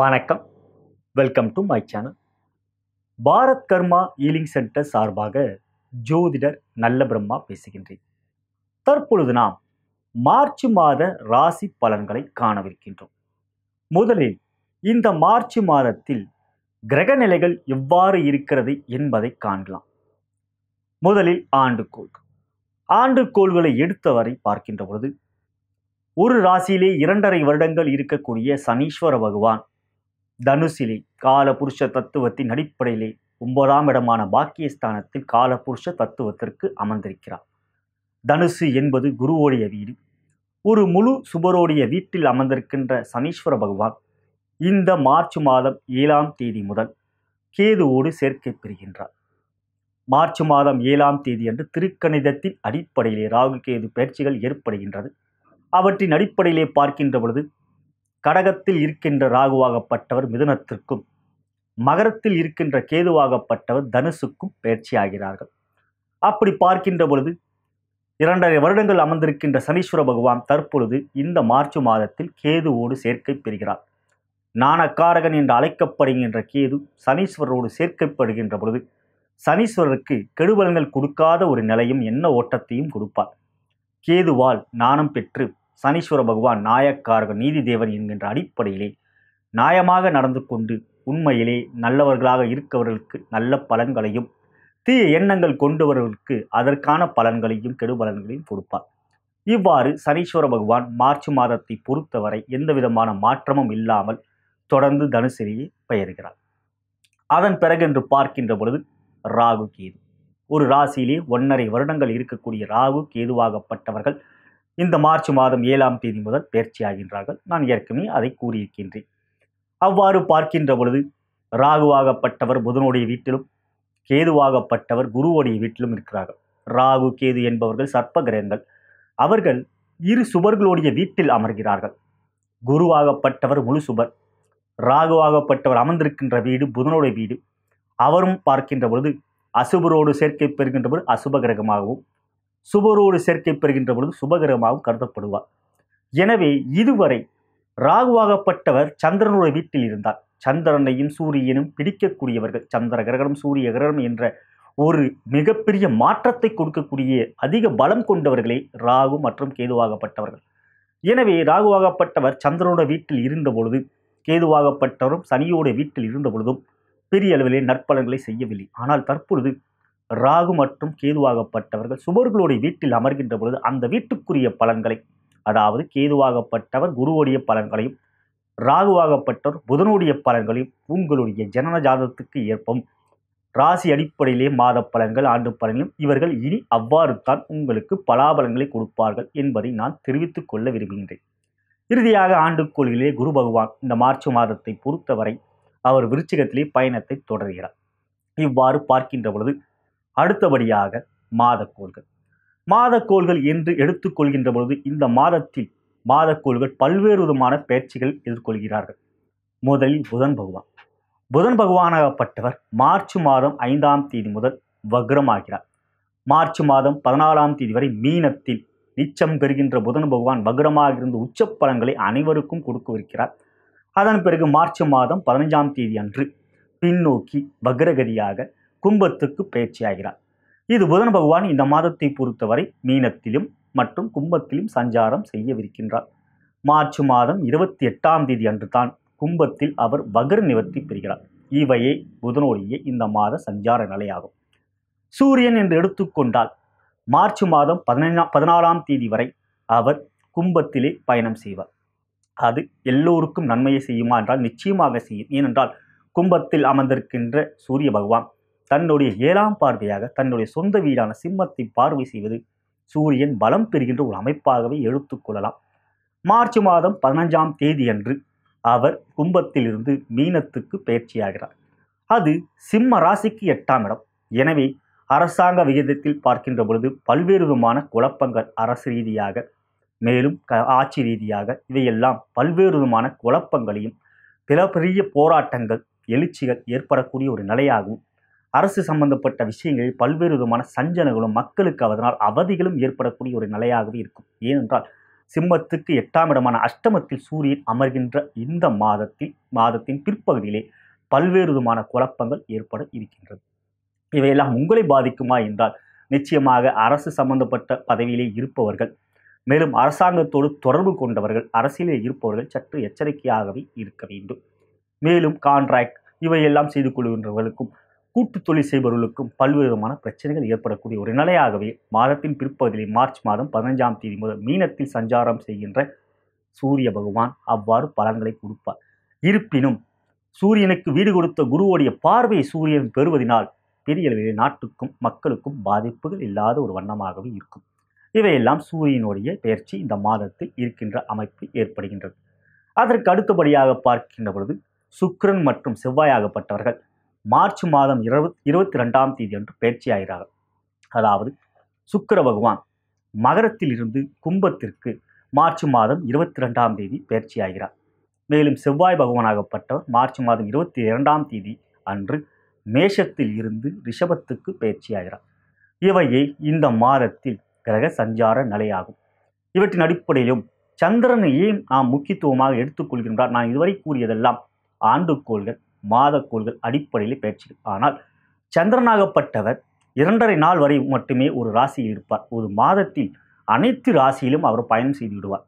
வணக்கம். Welcome to my channel Bharath Karma healing centre சார்பாக ஜோதிடர் நல்ல பிரம்மா பேசுகின்றேன். தற்பொழுது நாம் மார்ச் மாத ராசி பலன்களை காணவிருக்கின்றோம். முதலில் இந்த மார்ச் மாதத்தில் கிரக நிலைகள் எவ்வாறு இருக்கிறது என்பதை காணலாம் முதலில் ஆண்டுகோள். ஆண்டுக்கோள்களை எடுத்தவரை பார்க்கின்ற பொழுது ஒரு ராசியிலே இரண்டரை வருடங்கள் இருக்கக்கூடிய சனீஸ்வர பகவான் தனுசிலே காலபுருஷ தத்துவத்தின் அடிப்படையிலே ஒன்பதாம் இடமான பாக்கியஸ்தானத்தில் காலபுருஷ தத்துவத்திற்கு அமர்ந்திருக்கிறார். தனுசு என்பது குருவோடைய வீடு. ஒரு முழு சுபரோடைய வீட்டில் அமர்ந்திருக்கின்ற சனீஸ்வர பகவான் இந்த மார்ச் மாதம் ஏழாம் தேதி முதல் கேதுவோடு சேர்க்கை பெறுகின்றார். மார்ச் மாதம் ஏழாம் தேதி அன்று திருக்கணிதத்தின் அடிப்படையிலே ராகு கேது பயிற்சிகள் ஏற்படுகின்றது. அவற்றின் அடிப்படையிலே பார்க்கின்ற பொழுது கடகத்தில் இருக்கின்ற ராகுவாகப்பட்டவர் மிதுனத்திற்கும் மகரத்தில் இருக்கின்ற கேதுவாகப்பட்டவர் தனுசுக்கும் பயிற்சியாகிறார்கள். அப்படி பார்க்கின்ற பொழுது இரண்டரை வருடங்கள் அமர்ந்திருக்கின்ற சனீஸ்வர பகவான் தற்பொழுது இந்த மார்ச் மாதத்தில் கேதுவோடு சேர்க்கை பெறுகிறார். நாணக்காரகன் என்று அழைக்கப்படுகின்ற கேது சனீஸ்வரரோடு சேர்க்கப்படுகின்ற பொழுது சனீஸ்வரருக்கு கெடுபலங்கள் கொடுக்காத ஒரு நிலையும் என்ன ஓட்டத்தையும் கொடுப்பார். கேதுவால் நாணம் பெற்று சனீஸ்வர பகவான் நாயக்காரக நீதி தேவன் என்கின்ற அடிப்படையிலே நியாயமாக நடந்து கொண்டு உண்மையிலே நல்லவர்களாக இருக்கவர்களுக்கு நல்ல பலன்களையும் தீய எண்ணங்கள் கொண்டவர்களுக்கு அதற்கான பலன்களையும் கெடுபலன்களையும் கொடுப்பார். இவ்வாறு சனீஸ்வர பகவான் மார்ச் மாதத்தை பொறுத்தவரை எந்த விதமான மாற்றமும் இல்லாமல் தொடர்ந்து தனுசிலேயே பெயர்கிறார். அதன் பிறகு என்று பார்க்கின்ற பொழுது ராகு கேது. ஒரு ராசியிலே ஒன்றரை வருடங்கள் இருக்கக்கூடிய ராகு கேதுவாகப்பட்டவர்கள் இந்த மார்ச் மாதம் ஏழாம் தேதி முதல் பயிற்சியாகின்றார்கள் நான் ஏற்கனவே அதை கூறியிருக்கின்றேன். அவ்வாறு பார்க்கின்ற பொழுது ராகுவாகப்பட்டவர் புதனுடைய வீட்டிலும் கேதுவாகப்பட்டவர் குருவுடைய வீட்டிலும் இருக்கிறார்கள். ராகு கேது என்பவர்கள் சர்ப்ப கிரகங்கள் அவர்கள் இரு சுபர்களுடைய வீட்டில் அமர்கிறார்கள். குருவாகப்பட்டவர் முழு சுபர். ராகுவாகப்பட்டவர் அமர்ந்திருக்கின்ற வீடு புதனுடைய வீடு. அவரும் பார்க்கின்ற பொழுது அசுபரோடு சேர்க்கை பெறுகின்ற பொழுது அசுப கிரகமாகவும் சுபரோடு சேர்க்கை பெறுகின்ற பொழுது சுபகிரகமாகவும் கருதப்படுவார். எனவே இதுவரை ராகுவாகப்பட்டவர் சந்திரனுடைய வீட்டில் இருந்தார். சந்திரனையும் சூரியனும் பிடிக்கக்கூடியவர்கள் சந்திர கிரகணம் சூரிய கிரகணம் என்ற ஒரு மிகப்பெரிய மாற்றத்தை கொடுக்கக்கூடிய அதிக பலம் கொண்டவர்களே ராகு மற்றும் கேதுவாகப்பட்டவர்கள். எனவே ராகுவாகப்பட்டவர் சந்திரனோட வீட்டில் இருந்த பொழுது கேதுவாகப்பட்டவரும் சனியோட வீட்டில் இருந்த பொழுதும் பெரிய அளவிலே நற்பலன்களை செய்யவில்லை. ஆனால் தற்பொழுது ராகு மற்றும் கேதுவாகப்பட்டவர்கள் சுபர்களுடைய வீட்டில் அமர்கின்ற பொழுது அந்த வீட்டுக்குரிய பலன்களை அதாவது கேதுவாகப்பட்டவர் குருவுடைய பலன்களையும் ராகுவாகப்பட்டவர் புதனுடைய பலன்களையும் உங்களுடைய ஜனன ஜாதகத்துக்கு ஏற்பம் ராசி அடிப்படையிலே மாத பலன்கள் ஆண்டு பலன்களும் இவர்கள் இனி அவ்வாறு தான் உங்களுக்கு பலாபலன்களை கொடுப்பார்கள் என்பதை நான் தெரிவித்துக் கொள்ள விரும்புகின்றேன். இறுதியாக ஆண்டுக்கோள்களிலே குரு பகவான் இந்த மார்ச் மாதத்தை பொறுத்தவரை அவர் விருச்சிகத்திலே பயணத்தை தொடர்கிறார். இவ்வாறு பார்க்கின்ற பொழுது அடுத்தபடியாக மாதக்கோள்கள். மாதக்கோள்கள் என்று எடுத்துக்கொள்கின்ற பொழுது இந்த மாதத்தில் மாதக்கோள்கள் பல்வேறு விதமான பயிற்சிகள் எதிர்கொள்கிறார்கள். முதலில் புதன் பகவான். புதன் பகவானாகப்பட்டவர் மார்ச் மாதம் ஐந்தாம் தேதி முதல் வக்ரமாகிறார் மார்ச் மாதம் பதினாலாம் தேதி வரை மீனத்தில் நிச்சம் பெறுகின்ற புதன் பகவான் வக்ரமாக இருந்து உச்ச பலன்களை அனைவருக்கும் கொடுக்கவிருக்கிறார். அதன் பிறகு மார்ச் மாதம் பதினைஞ்சாம் தேதி அன்று பின்னோக்கி வக்ரகதியாக கும்பத்துக்கு பயிற்சியாகிறார். இது புதன் பகவான் இந்த மாதத்தை பொறுத்தவரை மீனத்திலும் மற்றும் கும்பத்திலும் சஞ்சாரம் செய்யவிருக்கின்றார். மார்ச் மாதம் இருபத்தி எட்டாம் தேதி அன்று தான் கும்பத்தில் அவர் வகர் நிவர்த்தி பெறுகிறார். இவையே புதனுடைய இந்த மாத சஞ்சார நிலையாகும். சூரியன் என்று எடுத்துக்கொண்டால் மார்ச் மாதம் பதினைஞ்சாம் பதினாலாம் தேதி வரை அவர் கும்பத்திலே பயணம் செய்வார். அது எல்லோருக்கும் நன்மையை செய்யுமா என்றால் நிச்சயமாக செய்யும். ஏனென்றால் கும்பத்தில் அமர்ந்திருக்கின்ற சூரிய பகவான் தன்னுடைய ஏழாம் பார்வையாக தன்னுடைய சொந்த வீடான சிம்மத்தை பார்வை செய்வது சூரியன் பலம் பெறுகின்ற ஒரு அமைப்பாகவே எடுத்துக்கொள்ளலாம் மார்ச் மாதம் பதினஞ்சாம் தேதியன்று அவர் கும்பத்திலிருந்து மீனத்துக்கு பயிற்சியாகிறார். அது சிம்ம ராசிக்கு எட்டாம் இடம். எனவே அரசாங்க விகிதத்தில் பார்க்கின்ற பொழுது பல்வேறு விதமான குழப்பங்கள் அரசு ரீதியாக மேலும் க ஆட்சி ரீதியாக இவையெல்லாம் பல்வேறு விதமான குழப்பங்களையும் பிற பெரிய போராட்டங்கள் எழுச்சிகள் ஏற்படக்கூடிய ஒரு நிலையாகவும் அரசு சம்பந்தப்பட்ட விஷயங்களில் பல்வேறு விதமான சஞ்சனங்களும் மக்களுக்கு அதனால் அவதிகளும் ஏற்படக்கூடிய ஒரு நிலையாகவே இருக்கும். ஏனென்றால் சிம்மத்துக்கு எட்டாம் இடமான அஷ்டமத்தில் சூரியன் அமர்கின்ற இந்த மாதத்தில் மாதத்தின் பிற்பகுதியிலே பல்வேறு விதமான குழப்பங்கள் ஏற்பட இருக்கின்றது. இவையெல்லாம் உங்களை பாதிக்குமா என்றால் நிச்சயமாக அரசு சம்பந்தப்பட்ட பதவியிலே இருப்பவர்கள் மேலும் அரசாங்கத்தோடு தொடர்பு கொண்டவர்கள் அரசியலே இருப்பவர்கள் சற்று எச்சரிக்கையாகவே இருக்க வேண்டும். மேலும் கான்ட்ராக்ட் இவையெல்லாம் செய்து கொள்கின்றவர்களுக்கும் கூட்டு தொழில் செய்பவர்களுக்கும் பல்வேறு விதமான பிரச்சனைகள் ஏற்படக்கூடிய ஒரு நிலையாகவே மாதத்தின் பிற்பகுதியில் மார்ச் மாதம் பதினஞ்சாம் தேதி முதல் மீனத்தில் சஞ்சாரம் செய்கின்ற சூரிய பகவான் அவ்வாறு பலன்களை கொடுப்பார். இருப்பினும் சூரியனுக்கு வீடு கொடுத்த குருவுடைய பார்வை சூரியன் பெறுவதனால் பெரியளவிலே நாட்டுக்கும் மக்களுக்கும் பாதிப்புகள் இல்லாத ஒரு வண்ணமாகவே இருக்கும். இவையெல்லாம் சூரியனுடைய பயிற்சி இந்த மாதத்தில் இருக்கின்ற அமைப்பு ஏற்படுகின்றது. அதற்கு அடுத்தபடியாக பார்க்கின்ற பொழுது சுக்ரன் மற்றும் செவ்வாயாகப்பட்டவர்கள் மார்ச் மாதம் இருபத் இருபத்தி ரெண்டாம் தேதி அன்று பயிற்சியாகிறார்கள் அதாவது சுக்கர பகவான் மகரத்தில் இருந்து கும்பத்திற்கு மார்ச் மாதம் இருபத்தி ரெண்டாம் தேதி பயிற்சியாகிறார். மேலும் செவ்வாய் பகவானாகப்பட்டவர் மார்ச் மாதம் இருபத்தி இரண்டாம் தேதி அன்று மேஷத்தில் இருந்து ரிஷபத்துக்கு பயிற்சியாகிறார். இவையே இந்த மாதத்தில் கிரக சஞ்சார நிலையாகும். இவற்றின் அடிப்படையிலும் சந்திரனை ஏன் நாம் முக்கியத்துவமாக எடுத்துக்கொள்கின்றார்? நான் இதுவரை கூறியதெல்லாம் ஆண்டுக்கோள்கள் மாதக்கோள்கள் அடிப்படையில் பயிற்சி ஆனால் சந்திரனாகப்பட்டவர் இரண்டரை நாள் வரை மட்டுமே ஒரு ராசியில் இருப்பார். ஒரு மாதத்தில் அனைத்து ராசியிலும் அவர் பயணம் செய்து விடுவார்.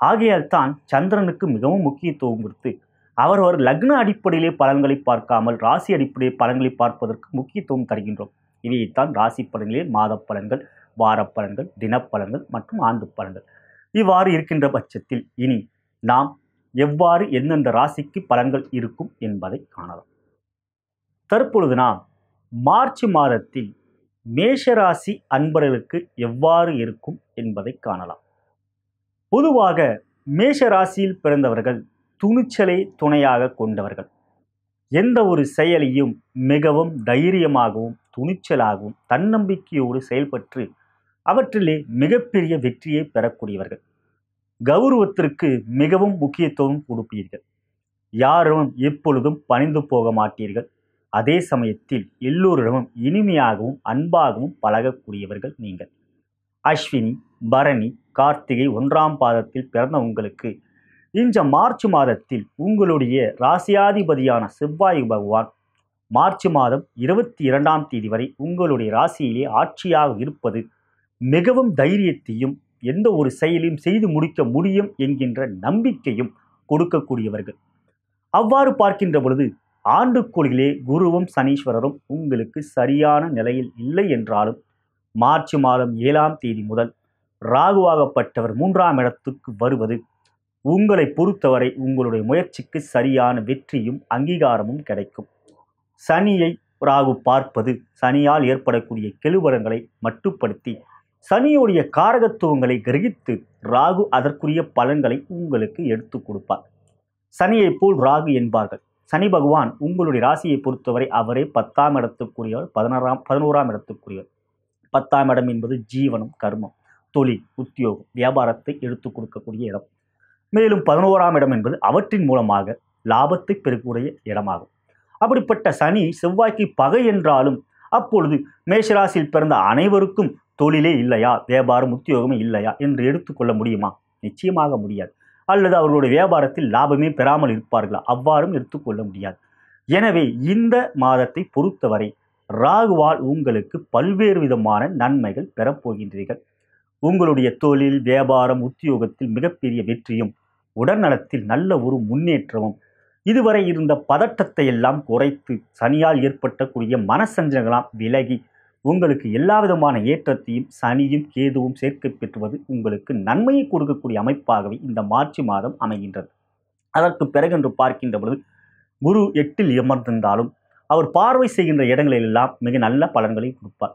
ஆகையால் தான் சந்திரனுக்கு மிகவும் முக்கியத்துவம் கொடுத்து அவரவர் லக்ன அடிப்படையிலே பலன்களை பார்க்காமல் ராசி அடிப்படையில் பலன்களை பார்ப்பதற்கு முக்கியத்துவம் தருகின்றோம். இவையைத்தான் ராசி பலன்களில் மாத பலன்கள் வாரப்பலன்கள் தினப்பலன்கள் மற்றும் ஆண்டு பலன்கள் இவ்வாறு இருக்கின்ற பட்சத்தில் இனி நாம் எவ்வாறு எந்தெந்த ராசிக்கு பலன்கள் இருக்கும் என்பதை காணலாம். தற்பொழுது நாம் மார்ச் மாதத்தில் மேஷராசி அன்பர்களுக்கு எவ்வாறு இருக்கும் என்பதை காணலாம். பொதுவாக மேஷ ராசியில் பிறந்தவர்கள் துணிச்சலை துணையாக கொண்டவர்கள். எந்த ஒரு செயலையும் மிகவும் தைரியமாகவும் துணிச்சலாகவும் தன்னம்பிக்கையோடு செயல்பட்டு அவற்றிலே மிகப்பெரிய வெற்றியை பெறக்கூடியவர்கள். கௌரவத்திற்கு மிகவும் முக்கியத்துவம் கொடுப்பீர்கள். யாரும் எப்பொழுதும் பணிந்து போக மாட்டீர்கள். அதே சமயத்தில் எல்லோரிடமும் இனிமையாகவும் அன்பாகவும் பழகக்கூடியவர்கள் நீங்கள். அஸ்வினி பரணி கார்த்திகை ஒன்றாம் பாதத்தில் பிறந்த உங்களுக்கு இந்த மார்ச் மாதத்தில் உங்களுடைய ராசியாதிபதியான செவ்வாய் பகவான் மார்ச் மாதம் இருபத்தி இரண்டாம் தேதி வரை உங்களுடைய ராசியிலே ஆட்சியாக இருப்பது மிகவும் தைரியத்தையும் எந்த ஒரு செயலையும் செய்து முடிக்க முடியும் என்கின்ற நம்பிக்கையும் கொடுக்கக்கூடியவர்கள். அவ்வாறு பார்க்கின்ற பொழுது ஆண்டுக்கோளிலே குருவும் சனீஸ்வரரும் உங்களுக்கு சரியான நிலையில் இல்லை என்றாலும் மார்ச் மாதம் ஏழாம் தேதி முதல் ராகுவாகப்பட்டவர் மூன்றாம் இடத்துக்கு வருவது உங்களை பொறுத்தவரை உங்களுடைய முயற்சிக்கு சரியான வெற்றியும் அங்கீகாரமும் கிடைக்கும். சனியை ராகு பார்ப்பது சனியால் ஏற்படக்கூடிய கெழுவரங்களை மட்டுப்படுத்தி சனியுடைய காரகத்துவங்களை கிரகித்து ராகு அதற்குரிய பலன்களை உங்களுக்கு எடுத்து கொடுப்பார். சனியைப் போல் ராகு என்பார்கள். சனி பகவான் உங்களுடைய ராசியை பொறுத்தவரை அவரே பத்தாம் இடத்துக்குரியவர் பதினோராம் பதினோராம் இடத்துக்குரியவர். பத்தாம் இடம் என்பது ஜீவனம் கர்மம் தொழில் உத்தியோகம் வியாபாரத்தை எடுத்து கொடுக்கக்கூடிய இடம். மேலும் பதினோராம் இடம் என்பது அவற்றின் மூலமாக லாபத்தை பெறக்கூடிய இடமாகும். அப்படிப்பட்ட சனி செவ்வாய்க்கு பகை என்றாலும் அப்பொழுது மேஷராசியில் பிறந்த அனைவருக்கும் தொழிலே இல்லையா? வியாபாரம் உத்தியோகமே இல்லையா? என்று எடுத்துக்கொள்ள முடியுமா? நிச்சயமாக முடியாது. அல்லது அவர்களுடைய வியாபாரத்தில் லாபமே பெறாமல் இருப்பார்களா? அவ்வாறும் எடுத்துக்கொள்ள முடியாது. எனவே இந்த மாதத்தை பொறுத்தவரை ராகுவால் உங்களுக்கு பல்வேறு விதமான நன்மைகள் பெறப்போகின்றீர்கள். உங்களுடைய தொழில் வியாபாரம் உத்தியோகத்தில் மிகப்பெரிய வெற்றியும் உடல்நலத்தில் நல்ல ஒரு முன்னேற்றமும் இதுவரை இருந்த பதட்டத்தை எல்லாம் குறைத்து சனியால் ஏற்பட்டக்கூடிய மனசஞ்சலங்களாம் விலகி உங்களுக்கு எல்லா விதமான ஏற்றத்தையும் சனியும் கேதுவும் சேர்க்கை பெற்றுவது உங்களுக்கு நன்மையை கொடுக்கக்கூடிய அமைப்பாகவே இந்த மார்ச் மாதம் அமைகின்றது. அதற்கு பிறகு என்று பார்க்கின்ற பொழுது குரு எட்டில் அமர்ந்திருந்தாலும் அவர் பார்வை செய்கின்ற இடங்களிலெல்லாம் மிக நல்ல பலன்களை கொடுப்பார்.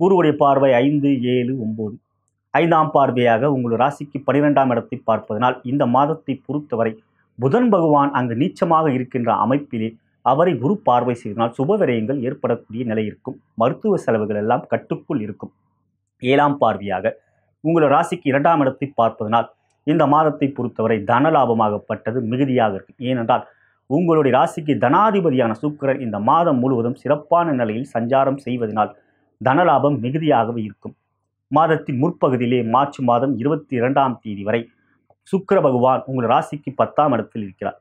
குருவுடைய பார்வை ஐந்து ஏழு ஒம்பது ஐந்தாம் பார்வையாக உங்கள் ராசிக்கு பனிரெண்டாம் இடத்தை பார்ப்பதனால் இந்த மாதத்தை பொறுத்தவரை புதன் பகவான் அங்கு நீச்சமாக இருக்கின்ற அமைப்பிலே அவரை குரு பார்வை செய்தனால் சுபவிரயங்கள் ஏற்படக்கூடிய நிலை இருக்கும். மருத்துவ செலவுகள் எல்லாம் கட்டுக்குள் இருக்கும். ஏழாம் பார்வையாக உங்கள் ராசிக்கு இரண்டாம் இடத்தை பார்ப்பதனால் இந்த மாதத்தை பொறுத்தவரை தன லாபமாகப்பட்டது மிகுதியாக இருக்கும். ஏனென்றால் உங்களுடைய ராசிக்கு தனாதிபதியான சுக்கிரன் இந்த மாதம் முழுவதும் சிறப்பான நிலையில் சஞ்சாரம் செய்வதனால் தனலாபம் மிகுதியாகவே இருக்கும். மாதத்தின் முற்பகுதியிலே மார்ச் மாதம் இருபத்தி இரண்டாம் தேதி வரை சுக்கர பகவான் உங்கள் ராசிக்கு பத்தாம் இடத்தில் இருக்கிறார்.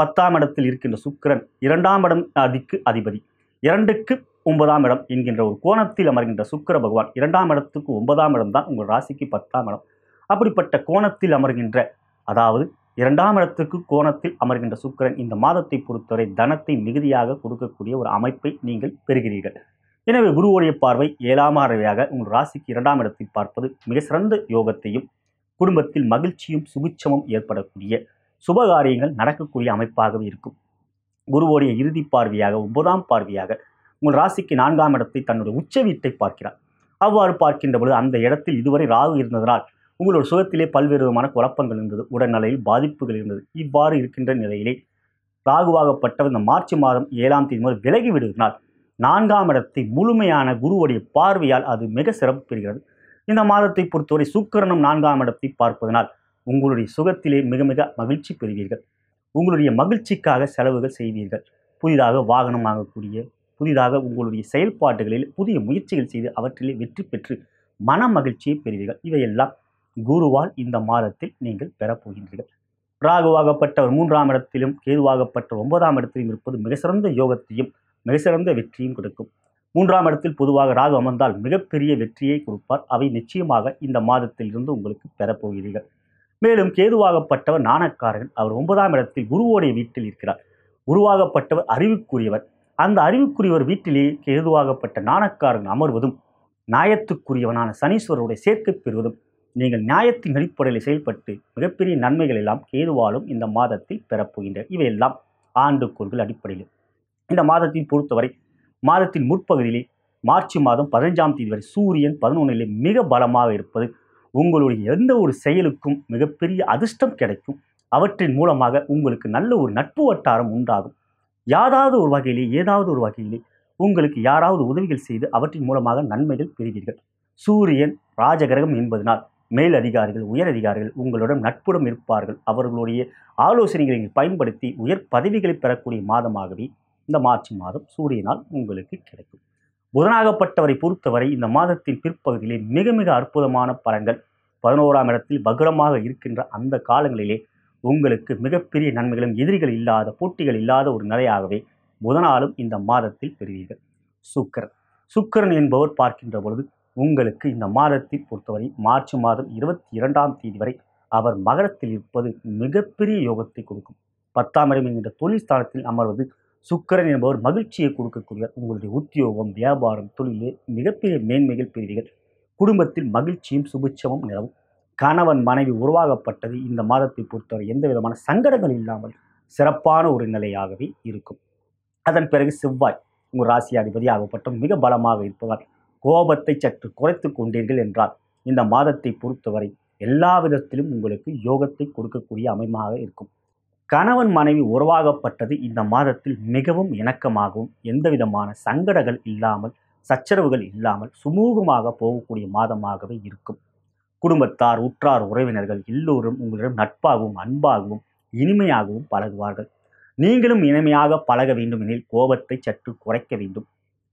பத்தாம் இடத்தில் இருக்கின்ற சுக்கிரன் இரண்டாம் இடம் அதிக்கு அதிபதி. இரண்டுக்கு ஒன்பதாம் இடம் என்கின்ற ஒரு கோணத்தில் அமர்கின்ற சுக்கிர பகவான் இரண்டாம் இடத்துக்கு ஒன்பதாம் இடம் தான் உங்கள் ராசிக்கு பத்தாம் இடம். அப்படிப்பட்ட கோணத்தில் அமர்கின்ற அதாவது இரண்டாம் இடத்துக்கு கோணத்தில் அமர்கின்ற சுக்கிரன் இந்த மாதத்தை பொறுத்தவரை தனத்தை மிகுதியாக கொடுக்கக்கூடிய ஒரு அமைப்பை நீங்கள் பெறுகிறீர்கள். எனவே குருவுடைய பார்வை ஏழாம் அறவையாக உங்கள் ராசிக்கு இரண்டாம் இடத்தில் பார்ப்பது மிக சிறந்த யோகத்தையும் குடும்பத்தில் மகிழ்ச்சியும் சுபிட்சமும் ஏற்படக்கூடிய சுபகாரியங்கள் நடக்கக்கூடிய அமைப்பாகவே இருக்கும். குருவோடைய இறுதி பார்வையாக ஒன்பதாம் பார்வையாக உங்கள் ராசிக்கு நான்காம் இடத்தை தன்னுடைய உச்ச வீட்டை பார்க்கிறார். அவ்வாறு பார்க்கின்ற பொழுது அந்த இடத்தில் இதுவரை ராகு இருந்ததனால் உங்களோட சுகத்திலே பல்வேறு விதமான குழப்பங்கள் இருந்தது உடல்நிலையில் பாதிப்புகள் இருந்தது. இவ்வாறு இருக்கின்ற நிலையிலே ராகுவாகப்பட்டவர் இந்த மார்ச் மாதம் ஏழாம் தேதி முதல் விலகி விடுவதனால் நான்காம் இடத்தை முழுமையான குருவுடைய பார்வையால் அது மிக சிறப்பு பெறுகிறது. இந்த மாதத்தை பொறுத்தவரை சுக்கிரனும் நான்காம் இடத்தை பார்ப்பதனால் உங்களுடைய சுகத்திலே மிக மிக மகிழ்ச்சி பெறுவீர்கள். உங்களுடைய மகிழ்ச்சிக்காக செலவுகள் செய்வீர்கள். புதிதாக வாகனம் வாங்கக்கூடிய புதிதாக உங்களுடைய செயல்பாடுகளில் புதிய முயற்சிகள் செய்து அவற்றிலே வெற்றி பெற்று மன மகிழ்ச்சியை பெறுவீர்கள். இவையெல்லாம் குருவால் இந்த மாதத்தில் நீங்கள் பெறப்போகின்றீர்கள் ராகுவாகப்பட்டவர் மூன்றாம் இடத்திலும் கேதுவாகப்பட்ட ஒன்பதாம் இடத்திலும் இருப்பது மிக சிறந்த யோகத்தையும் மிக சிறந்த வெற்றியும் கொடுக்கும். மூன்றாம் இடத்தில் பொதுவாக ராகு அமர்ந்தால் மிகப்பெரிய வெற்றியை கொடுப்பார். அவை நிச்சயமாக இந்த மாதத்திலிருந்து உங்களுக்கு பெறப்போகிறீர்கள் மேலும் கேதுவாகப்பட்டவர் நாணக்காரன். அவர் ஒன்பதாம் இடத்தில் குருவோடைய வீட்டில் இருக்கிறார். குருவாகப்பட்டவர் அறிவுக்குரியவர். அந்த அறிவுக்குரியவர் வீட்டிலேயே கேதுவாகப்பட்ட நாணக்காரன் அமர்வதும் நியாயத்துக்குரியவனான சனீஸ்வரருடைய சேர்க்கை பெறுவதும் நீங்கள் நியாயத்தின் அடிப்படையில் செயல்பட்டு மிகப்பெரிய நன்மைகள் எல்லாம் கேதுவாலும் இந்த மாதத்தில் பெறப்போகின்றன. இவையெல்லாம் ஆண்டுக்கோள்கள் அடிப்படையில். இந்த மாதத்தை பொறுத்தவரை மாதத்தின் முற்பகுதியிலே மார்ச் மாதம் பதினஞ்சாம் தேதி வரை சூரியன் பதினொன்றிலே மிக பலமாக இருப்பது உங்களுடைய எந்த ஒரு செயலுக்கும் மிகப்பெரிய அதிர்ஷ்டம் கிடைக்கும். அவற்றின் மூலமாக உங்களுக்கு நல்ல ஒரு நட்பு வட்டாரம் உண்டாகும். யாராவது ஒரு வகையிலே ஏதாவது ஒரு வகையிலே உங்களுக்கு யாராவது உதவிகள் செய்து அவற்றின் மூலமாக நன்மைகள் பெறுவீர்கள். சூரியன் ராஜகிரகம் என்பதனால் மேல் அதிகாரிகள் உயர் அதிகாரிகள் உங்களுடன் நட்புடன் இருப்பார்கள். அவர்களுடைய ஆலோசனைகளை பயன்படுத்தி உயர் பதவிகளை பெறக்கூடிய மாதமாகவே இந்த மார்ச் மாதம் சூரியனால் உங்களுக்கு கிடைக்கும். புதனாகப்பட்டவரை பொறுத்தவரை இந்த மாதத்தின் பிற்பகுதியிலே மிக மிக அற்புதமான பலன்கள் பதினோராம் இடத்தில் பகுரமாக இருக்கின்ற அந்த காலங்களிலே உங்களுக்கு மிகப்பெரிய நன்மைகளும் எதிரிகள் இல்லாத போட்டிகள் இல்லாத ஒரு நிலையாகவே புதனாலும் இந்த மாதத்தில் பெறுவீர்கள். சுக்கரன். சுக்கரன் என்பவர் பார்க்கின்ற பொழுது உங்களுக்கு இந்த மாதத்தில் பொறுத்தவரை மார்ச் மாதம் இருபத்தி இரண்டாம் தேதி வரை அவர் மகரத்தில் இருப்பது மிகப்பெரிய யோகத்தை கொடுக்கும். பத்தாம் இடம் என்கின்ற தொழில் ஸ்தானத்தில் அமர்வது சுக்கரன் என்பவர் மகிழ்ச்சியை கொடுக்கக்கூடிய உங்களுடைய உத்தியோகம் வியாபாரம் தொழிலே மிகப்பெரிய மேன்மைகள் பெறுவீர்கள். குடும்பத்தில் மகிழ்ச்சியும் சுபிட்சமும் நிலவும். கணவன் மனைவி உருவாகப்பட்டது இந்த மாதத்தை பொறுத்தவரை எந்த விதமான சங்கடங்கள் இல்லாமல் சிறப்பான ஒரு நிலையாகவே இருக்கும். அதன் பிறகு செவ்வாய் உங்கள் ராசியாதிபதி ஆகப்பட்டும் மிக பலமாக இருப்பதால் கோபத்தை சற்று குறைத்து கொண்டீர்கள் என்றால் இந்த மாதத்தை பொறுத்தவரை எல்லா விதத்திலும் உங்களுக்கு யோகத்தை கொடுக்கக்கூடிய அமைமாக இருக்கும். கணவன் மனைவி உறவாகப்பட்டது இந்த மாதத்தில் மிகவும் இணக்கமாகவும் எந்தவிதமான சங்கடங்கள் இல்லாமல் சச்சரவுகள் இல்லாமல் சுமூகமாக போகக்கூடிய மாதமாகவே இருக்கும். குடும்பத்தார் உற்றார் உறவினர்கள் எல்லோரும் உங்களிடம் நட்பாகவும் அன்பாகவும் இனிமையாகவும் பழகுவார்கள். நீங்களும் இனிமையாக பழக வேண்டும் எனில் கோபத்தை சற்று குறைக்க வேண்டும்.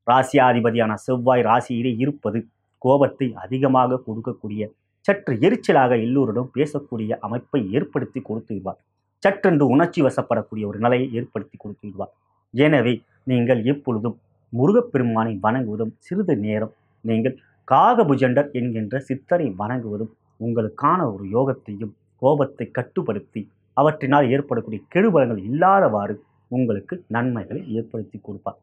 ராசியாதிபதியான செவ்வாய் ராசியிலே இருப்பது கோபத்தை அதிகமாக கொடுக்கக்கூடிய சற்று எரிச்சலாக எல்லோரிடம் பேசக்கூடிய அமைப்பை ஏற்படுத்தி கொடுத்துவார் சற்றென்று உணர்ச்சி வசப்படக்கூடிய ஒரு நிலையை ஏற்படுத்தி கொடுத்துவிடுவார் எனவே நீங்கள் எப்பொழுதும் முருகப்பெருமானை வணங்குவதும் சிறிது நேரம் நீங்கள் காகபுஜண்டர் என்கின்ற சித்தரை வணங்குவதும் உங்களுக்கான ஒரு யோகத்தையும் கோபத்தை கட்டுப்படுத்தி அவற்றினால் ஏற்படக்கூடிய கெடுபலங்கள் இல்லாதவாறு உங்களுக்கு நன்மைகளை ஏற்படுத்தி கொடுப்பார்.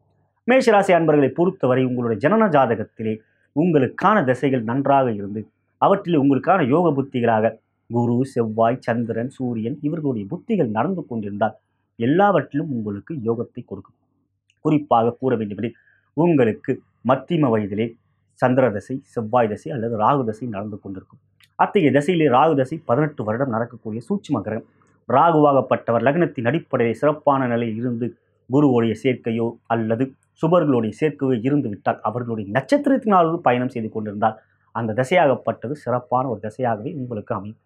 மேஷராசி அன்பர்களை பொறுத்தவரை உங்களுடைய ஜனன ஜாதகத்திலே உங்களுக்கான திசைகள் நன்றாக இருந்து அவற்றில் உங்களுக்கான யோக புத்திகளாக குரு செவ்வாய் சந்திரன் சூரியன் இவர்களுடைய புத்திகள் நடந்து கொண்டிருந்தால் எல்லாவற்றிலும் உங்களுக்கு யோகத்தை கொடுக்கும். குறிப்பாக கூற வேண்டுமெனில் உங்களுக்கு மத்திம வயதிலே சந்திர தசை செவ்வாய் தசை அல்லது ராகு தசை நடந்து கொண்டிருக்கும். அத்தகைய தசையிலே ராகு தசை பதினெட்டு வருடம் நடக்கக்கூடிய சூட்சும கிரகம். ராகுவாகப்பட்டவர் லக்னத்தின் அடிப்படையில் சிறப்பான நிலையில் இருந்து குருவுடைய சேர்க்கையோ அல்லது சுபர்களுடைய சேர்க்கையோ இருந்து விட்டால் அவர்களுடைய நட்சத்திரத்தினாலும் பயணம் செய்து கொண்டிருந்தால் அந்த தசையாகப்பட்டது சிறப்பான ஒரு தசையாகவே உங்களுக்கு அமையும்.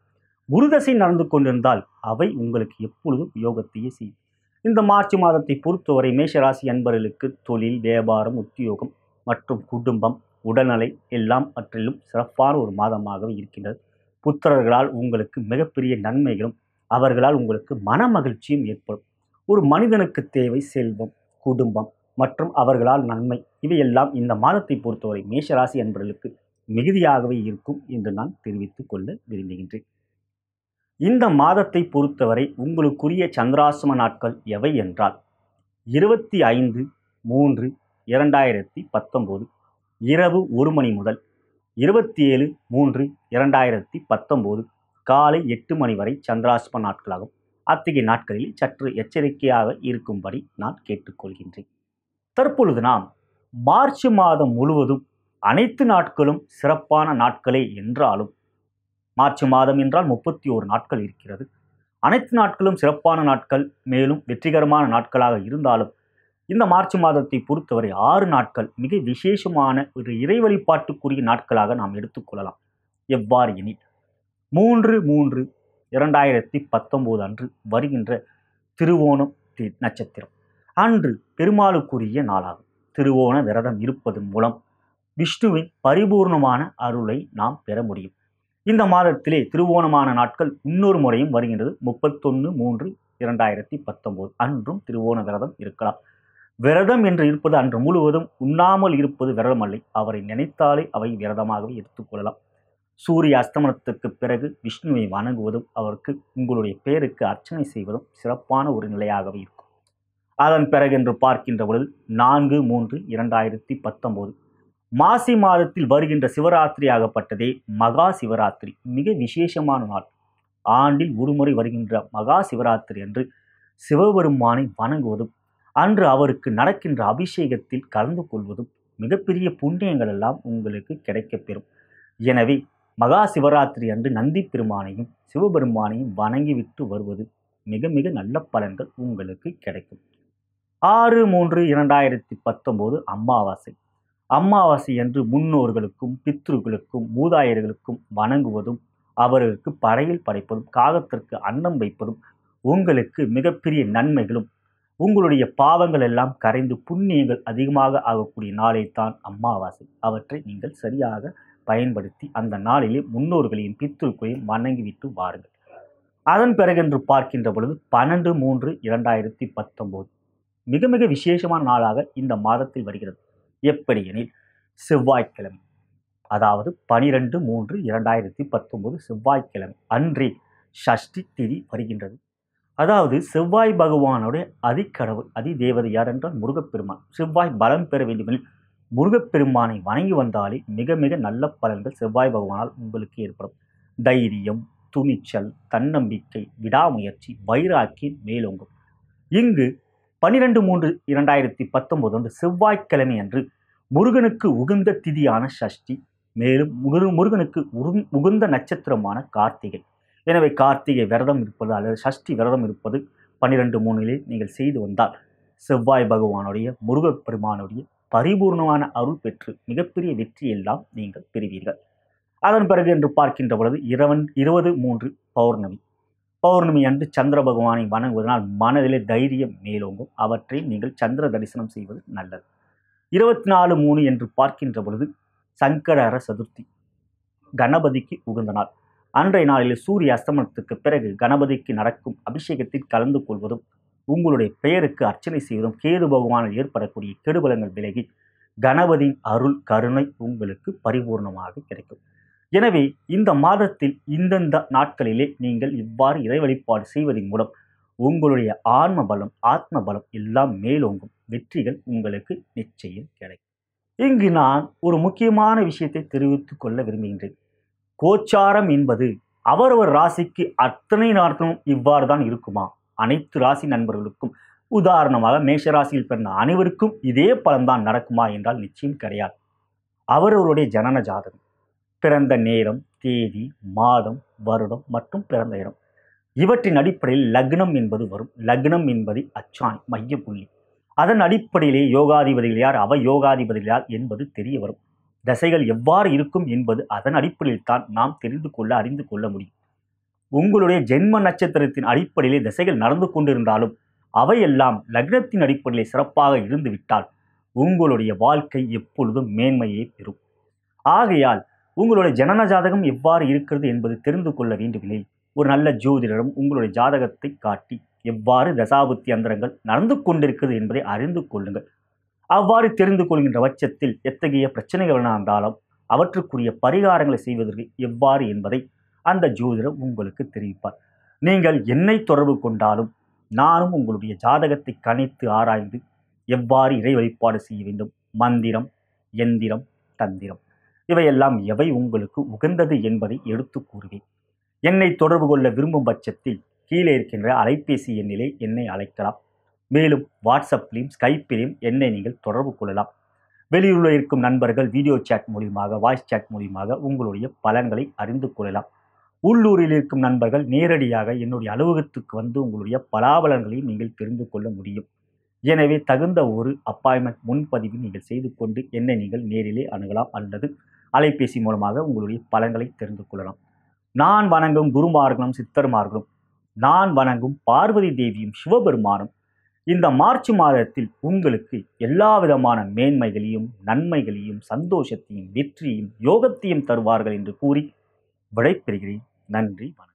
குருதசை நடந்து கொண்டிருந்தால் அவை உங்களுக்கு எப்பொழுதும் யோகத்தையே செய்யும். இந்த மார்ச் மாதத்தை பொறுத்தவரை மேஷராசி அன்பர்களுக்கு தொழில் வியாபாரம் உத்தியோகம் மற்றும் குடும்பம் உடல்நிலை எல்லாம் அற்றிலும் சிறப்பான ஒரு மாதமாகவே இருக்கின்றது. புத்திரர்களால் உங்களுக்கு மிகப்பெரிய நன்மைகளும் அவர்களால் உங்களுக்கு மன மகிழ்ச்சியும் ஏற்படும். ஒரு மனிதனுக்கு தேவை செல்வம் குடும்பம் மற்றும் அவர்களால் நன்மை. இவையெல்லாம் இந்த மாதத்தை பொறுத்தவரை மேஷராசி அன்பர்களுக்கு மிகுதியாகவே இருக்கும் என்று நான் தெரிவித்துக் கொள்ள விரும்புகின்றேன். இந்த மாதத்தை பொறுத்தவரை உங்களுக்குரிய சந்திராசிரம நாட்கள் எவை என்றால் இருபத்தி ஐந்து மூன்று இரண்டாயிரத்தி பத்தொம்போது இரவு ஒரு மணி முதல் இருபத்தி ஏழு மூன்று இரண்டாயிரத்தி பத்தொம்போது காலை எட்டு மணி வரை சந்திராசிரம நாட்களாகும். அத்தகைய நாட்களில் சற்று எச்சரிக்கையாக இருக்கும்படி நான் கேட்டுக்கொள்கின்றேன். தற்பொழுது நாம் மார்ச் மாதம் முழுவதும் அனைத்து நாட்களும் சிறப்பான நாட்களே என்றாலும் மார்ச் மாதம் என்றால் முப்பத்தி ஓரு நாட்கள் இருக்கிறது. அனைத்து நாட்களும் சிறப்பான நாட்கள் மேலும் வெற்றிகரமான நாட்களாக இருந்தாலும் இந்த மார்ச் மாதத்தை பொறுத்தவரை ஆறு நாட்கள் மிக விசேஷமான ஒரு இறை வழிபாட்டுக்குரிய நாட்களாக நாம் எடுத்துக்கொள்ளலாம் எவ்வாறு எனில் மூன்று மூன்று இரண்டாயிரத்தி பத்தொம்போது அன்று வருகின்ற திருவோணம் தி- நட்சத்திரம். அன்று பெருமாளுக்குரிய நாளாகும். திருவோண விரதம் இருப்பதன் மூலம் விஷ்ணுவின் பரிபூர்ணமான அருளை நாம் பெற முடியும். இந்த மாதத்திலே திருவோணமான நாட்கள் இன்னொரு முறையும் வருகின்றது. முப்பத்தொன்று மூன்று இரண்டாயிரத்தி பத்தொம்போது அன்றும் திருவோண விரதம் இருக்கலாம். விரதம் என்று இருப்பது அன்று முழுவதும் உண்ணாமல் இருப்பது விரதம் அல்லை அவரை நினைத்தாலே அவை விரதமாகவே எடுத்துக்கொள்ளலாம் சூரிய அஸ்தமனத்துக்கு பிறகு விஷ்ணுவை வணங்குவதும் அவருக்கு உங்களுடைய பெயருக்கு அர்ச்சனை செய்வதும் சிறப்பான ஒரு நிலையாகவே இருக்கும். அதன் பிறகு என்று பார்க்கின்ற பொழுது நான்கு மூன்று இரண்டாயிரத்தி பத்தொம்போது மாசி மாதத்தில் வருகின்ற சிவராத்திரி ஆகப்பட்டதே மகா சிவராத்திரி. மிக விசேஷமான நாள். ஆண்டில் ஒருமுறை வருகின்ற மகா சிவராத்திரி அன்று சிவபெருமானை வணங்குவதும் அன்று அவருக்கு நடக்கின்ற அபிஷேகத்தில் கலந்து கொள்வதும் மிகப்பெரிய புண்ணியங்கள் எல்லாம் உங்களுக்கு கிடைக்கப்பெறும் எனவே மகா சிவராத்திரி அன்று நந்தி பெருமானையும் சிவபெருமானையும் வணங்கிவிட்டு வருவது மிக மிக நல்ல பலன்கள் உங்களுக்கு கிடைக்கும். ஆறு மூன்று இரண்டாயிரத்தி பத்தொம்போது அமாவாசை. அமாவாசை என்று முன்னோர்களுக்கும் பித்ருக்களுக்கும் மூதாயர்களுக்கும் வணங்குவதும் அவர்களுக்கு படையில் படைப்பதும் காகத்திற்கு அன்னம் வைப்பதும் உங்களுக்கு மிகப்பெரிய நன்மைகளும். உங்களுடைய பாவங்கள் எல்லாம் கரைந்து புண்ணியங்கள் அதிகமாக ஆகக்கூடிய நாளைத்தான் அம்மாவாசை. அவற்றை நீங்கள் சரியாக பயன்படுத்தி அந்த நாளிலே முன்னோர்களையும் பித்ருக்களையும் வணங்கிவிட்டு வாருங்கள். அதன் பிறகென்று பார்க்கின்ற பொழுது பன்னெண்டு மூன்று இரண்டாயிரத்தி பத்தொம்போது. மிக மிக விசேஷமான நாளாக இந்த மாதத்தில் வருகிறது. எப்படி எனில் செவ்வாய்க்கிழமை. அதாவது பனிரெண்டு மூன்று இரண்டாயிரத்தி பத்தொம்போது செவ்வாய்க்கிழமை அன்றே ஷஷ்டி திதி வருகின்றது. அதாவது செவ்வாய் பகவானுடைய அதிக்கடவுள் அதி தேவதை யார் என்றால் முருகப்பெருமான். செவ்வாய் பலம் பெற வேண்டுமெனில் முருகப்பெருமானை வணங்கி வந்தாலே மிக மிக நல்ல பலன்கள் செவ்வாய் பகவானால் உங்களுக்கு ஏற்படும். தைரியம் துணிச்சல் தன்னம்பிக்கை விடாமுயற்சி வைராக்கியம் மேலோங்கும். இங்கு பனிரெண்டு மூன்று இரண்டாயிரத்தி பத்தொன்பது அன்று செவ்வாய்க்கிழமை அன்று முருகனுக்கு உகந்த திதியான சஷ்டி. மேலும் முரு முருகனுக்கு உகந்த நட்சத்திரமான கார்த்திகை. எனவே கார்த்திகை விரதம் இருப்பது அல்லது சஷ்டி விரதம் இருப்பது பன்னிரெண்டு மூணிலே நீங்கள் செய்து வந்தால் செவ்வாய் பகவானுடைய முருகப்பெருமானுடைய பரிபூர்ணமான அருள் பெற்று மிகப்பெரிய வெற்றியெல்லாம் நீங்கள் பெறுவீர்கள். அதன் பிறகு என்று பார்க்கின்ற பொழுது இரவன் இருபது மூன்று பௌர்ணமி. பௌர்ணமி அன்று சந்திர பகவானை வணங்குவதனால் மனதிலே தைரியம் மேலோங்கும். அவற்றை நீங்கள் சந்திர தரிசனம் செய்வது நல்லது. இருபத்தி நாலு மூணு என்று பார்க்கின்ற பொழுது சங்கடர சதுர்த்தி கணபதிக்கு உகந்த நாள். அன்றைய நாளில் சூரிய அஸ்தமனத்துக்கு பிறகு கணபதிக்கு நடக்கும் அபிஷேகத்தில் கலந்து கொள்வதும் உங்களுடைய பெயருக்கு அர்ச்சனை செய்வதும் கேது பகவானில் ஏற்படக்கூடிய கெடுபலங்கள் விலகி கணபதியின் அருள் கருணை உங்களுக்கு பரிபூர்ணமாக கிடைக்கும். எனவே இந்த மாதத்தில் இந்தந்த நாட்களிலே நீங்கள் இவ்வாறு இறை வழிபாடு செய்வதன் மூலம் உங்களுடைய ஆன்ம பலம் ஆத்ம பலம் எல்லாம் மேலோங்கும். வெற்றிகள் உங்களுக்கு நிச்சயம் கிடைக்கும். இங்கு நான் ஒரு முக்கியமான விஷயத்தை தெரிவித்துக் கொள்ள விரும்புகின்றேன். கோச்சாரம் என்பது அவரவர் ராசிக்கு அத்தனை நாட்களும் இவ்வாறு தான் இருக்குமா? அனைத்து ராசி நண்பர்களுக்கும் உதாரணமாக மேஷ ராசியில் பிறந்த அனைவருக்கும் இதே பலன்தான் நடக்குமா என்றால் நிச்சயம் கிடையாது. அவரவருடைய ஜனன ஜாதகம். பிறந்த நேரம் தேதி மாதம் வருடம் மற்றும் பிறந்த இடம். இவற்றின் அடிப்படையில் லக்னம் என்பது வரும். லக்னம் என்பது அச்சான் மையப்புள்ளி அதன் அடிப்படையிலே யோகாதிபதிகள் யார்? அவ யோகாதிபதிகள் யார் என்பது தெரிய வரும். தசைகள் எவ்வாறு இருக்கும் என்பது அதன் அடிப்படையில் தான் நாம் தெரிந்து கொள்ள அறிந்து கொள்ள முடியும். உங்களுடைய ஜென்ம நட்சத்திரத்தின் அடிப்படையிலே திசைகள் நடந்து கொண்டிருந்தாலும் அவையெல்லாம் லக்னத்தின் அடிப்படையிலே சிறப்பாக இருந்துவிட்டால் உங்களுடைய வாழ்க்கை எப்பொழுதும் மேன்மையை பெறும். ஆகையால் உங்களுடைய ஜனன ஜாதகம் எவ்வாறு இருக்கிறது என்பது தெரிந்து கொள்ள வேண்டுமெனில் ஒரு நல்ல ஜோதிடரும் உங்களுடைய ஜாதகத்தை காட்டி எவ்வாறு தசாபுத்தி அந்தரங்கள் நடந்து கொண்டிருக்கிறது என்பதை அறிந்து கொள்ளுங்கள். அவ்வாறு தெரிந்து கொள்கின்ற பட்சத்தில் எத்தகைய பிரச்சனைகள் இருந்தாலும் அவற்றுக்குரிய பரிகாரங்களை செய்வதற்கு எவ்வாறு என்பதை அந்த ஜோதிடர் உங்களுக்கு தெரிவிப்பார். நீங்கள் என்னை தொடர்பு கொண்டாலும் நானும் உங்களுடைய ஜாதகத்தை கணித்து ஆராய்ந்து எவ்வாறு இறை வழிபாடு செய்ய வேண்டும்? மந்திரம் எந்திரம் தந்திரம். இவையெல்லாம் எவை உங்களுக்கு உகந்தது என்பதை எடுத்து கூறுவேன். என்னை தொடர்பு கொள்ள விரும்பும் பட்சத்தில் கீழே இருக்கின்ற அலைபேசி எண்ணிலே என்னை அழைக்கலாம். மேலும் வாட்ஸ்அப்லையும் ஸ்கைப்பிலையும் என்னை நீங்கள் தொடர்பு கொள்ளலாம். வெளியூரில் இருக்கும் நண்பர்கள் வீடியோ சேட் மூலியமாக வாய்ஸ் சேட் மூலியமாக உங்களுடைய பலன்களை அறிந்து கொள்ளலாம். உள்ளூரில் இருக்கும் நண்பர்கள் நேரடியாக என்னுடைய அலுவலகத்துக்கு வந்து உங்களுடைய பலாபலன்களையும் நீங்கள் தெரிந்து கொள்ள முடியும். எனவே தகுந்த ஒரு அப்பாயின்மெண்ட் முன்பதிவு நீங்கள் செய்து கொண்டு என்னை நீங்கள் நேரிலே அணுகலாம் அல்லது அலைபேசி மூலமாக உங்களுடைய பலன்களை தெரிந்து கொள்ளலாம். நான் வணங்கும் குருமார்களும் சித்தர்மார்களும் நான் வணங்கும் பார்வதி தேவியும் சிவபெருமானும் இந்த மார்ச் மாதத்தில் உங்களுக்கு எல்லா விதமான மேன்மைகளையும் நன்மைகளையும் சந்தோஷத்தையும் வெற்றியையும் யோகத்தையும் தருவார்கள் என்று கூறி விடைபெறுகிறேன். நன்றி வணக்கம்.